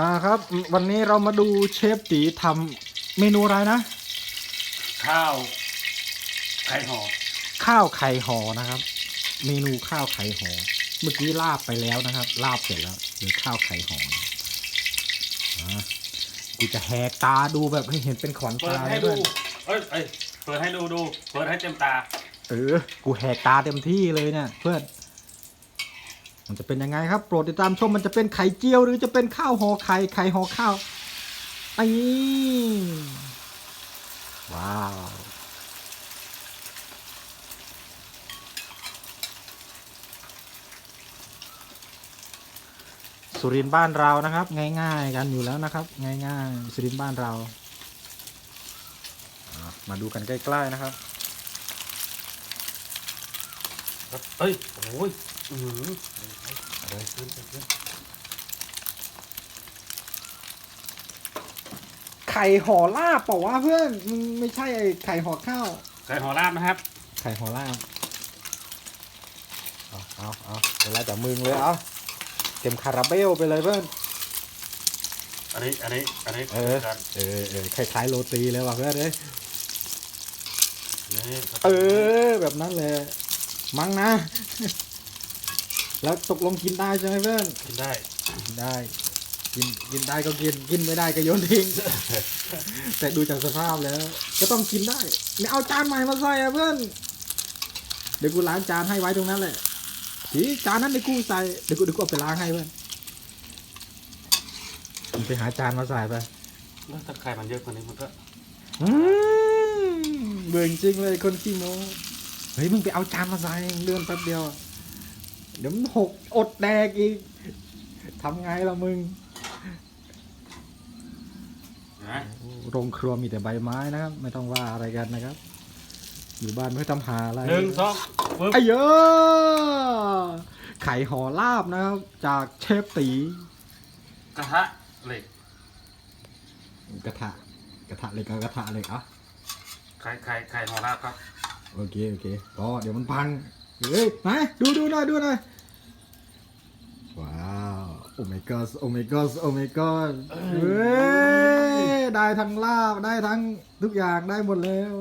อ่าครับ วันนี้เรามาดูเชฟตีทำเมนูอะไรนะ ข้าว ไข่ห่อข้าวไข่ห่อนะครับ เมนูข้าวไข่ห่อเมื่อกี้ลาบไปแล้วนะครับ ลาบเสร็จแล้วเหรือข้าวไข่ห่อนะอ่ากูจะแหกตาดูแบบให้เห็นเป็นขวัญเปิดตาให้เลยดูเพื่อนเอ้ยเอ้ยเปิดให้ดูดู เปิดให้เต็มตา เออ กูแหกตาเต็มที่เลยเนี่ยเพื่อน มันจะเป็นยังไงครับโปรดติดตามชมมันจะเป็นไข่เจียว หรือจะเป็นข้าวห่อไข่ไข่ห่อข้าวไอ้ว้าวสุรินทร์บ้านเรานะครับ ง่ายๆกันอยู่แล้วนะครับ ง่ายๆสุรินทร์บ้านเรา มาดูกันใกล้ ๆ นะครับ เอ้ยโอ้ยอือหืออะไรขึ้นอะไรขึ้นไข่ห่อลาบเปล่าวะเพื่อนมึงไม่ใช่ไอ้ไข่ห่อข้าว ไข่ห่อลาบนะครับ ไข่ห่อลาบเอาเอาเอาเวลาจากมึงเลยเอาเต็มคาราเบลไปเลยเพื่อน อันนี้ อันนี้ อันนี้เออ กันเออเออคล้ายๆโรตีเลยว่ะเพื่อนเอ้ยนี่เออ แบบนั้นเลย มั้งนะ แล้วตกลงกินได้ใช่ไหมเพื่อน กินได้ กินได้ กินกินได้ก็กิน กินไม่ได้ก็โยนทิ้ง แต่ดูจากสภาพแล้ว ก็ต้องกินได้ไม่เอาจานใหม่มาใส่อะเพื่อน เดี๋ยวกูล้างจานให้ไว้ตรงนั้นแหละทีจานนั้นเดี๋ยวกูใส่ เดี๋ยวกูเดี๋ยวกูเอาไปล้างให้เพื่อนมึงไปหาจานมาใส่ไปแล้วถ้าไข่มันเยอะกว่านี้มันก็อืมเบื่อจริงเลยคนขี้โม้ เฮ้ยมึงไปเอาจานมาใส่เลื่อนแป๊บเดียว เดี๋ยวมันหกอดแดกอีกทำไงล่ะมึงนะโรงครัวมีแต่ใบไม้นะครับ ไม่ต้องว่าอะไรกันนะครับ อยู่บ้านไม่ต้องหาอะไรหนึ่งสองปึ๊บไอ้เยอะไข่ห่อลาบนะครับ จากเชฟตีกระทะเหล็กกระทะกระทะเหล็กกับกระทะเหล็กอะไข่ไข่ไข่ห่อลาบครับ โอเคโอเคก็เดี๋ยวมันพังเฮ้ยไหนดูดูหน่อยดูหน่อยว้าวโอ้ my god โอ้ my god โอ้ my god เฮ้ยได้ทั้งลาบได้ทั้งทุกอย่างได้หมดแล้ว